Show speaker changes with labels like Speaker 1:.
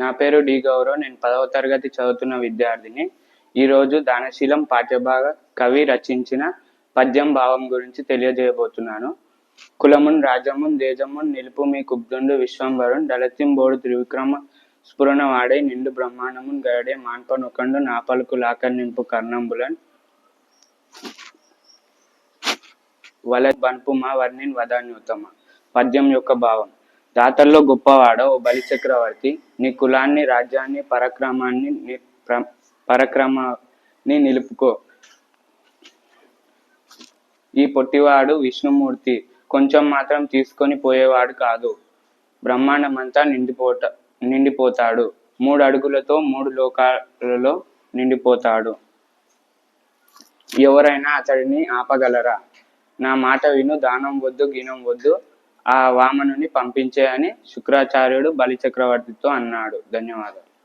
Speaker 1: నా పేరు డి గౌరవ్. నేను పదవ తరగతి చదువుతున్న విద్యార్థిని. ఈరోజు దానశీలం పాఠ్యభాగ కవి రచించిన పద్యం భావం గురించి తెలియజేయబోతున్నాను. కులమున్ రాజమున్ దేజమున్ నిలుపు మీ కుబ్దుండు విశ్వంబరున్ దళతింబోడు త్రివిక్రమ స్ఫురణ వాడే నిండు బ్రహ్మాండమున్ గరడే మాన్పనుకండు నా పలుకు లాకర్నింపు కర్ణంబులన్ వల బన్పు మా వర్ణిన్ వదాన్యోతమ. పద్యం యొక్క భావం. దాతల్లో గొప్పవాడ ఓ బలి చక్రవర్తి. నీ కులాన్ని రాజ్యాన్ని పరక్రమాన్ని ప్ర- పరక్రమాన్ని నిలుపుకో. ఈ పొట్టివాడు విష్ణుమూర్తి. కొంచెం మాత్రం తీసుకొని పోయేవాడు కాదు. బ్రహ్మాండమంతా నిండిపోట నిండిపోతాడు. మూడు అడుగులతో మూడు లోకాలలో నిండిపోతాడు. ఎవరైనా అతడిని ఆపగలరా? నా మాట విను దానం వద్దు గినం వద్దు. ఆ వామనుని పంపించే అని శుక్రాచార్యుడు బలి చక్రవర్తితో అన్నాడు. ధన్యవాదాలు.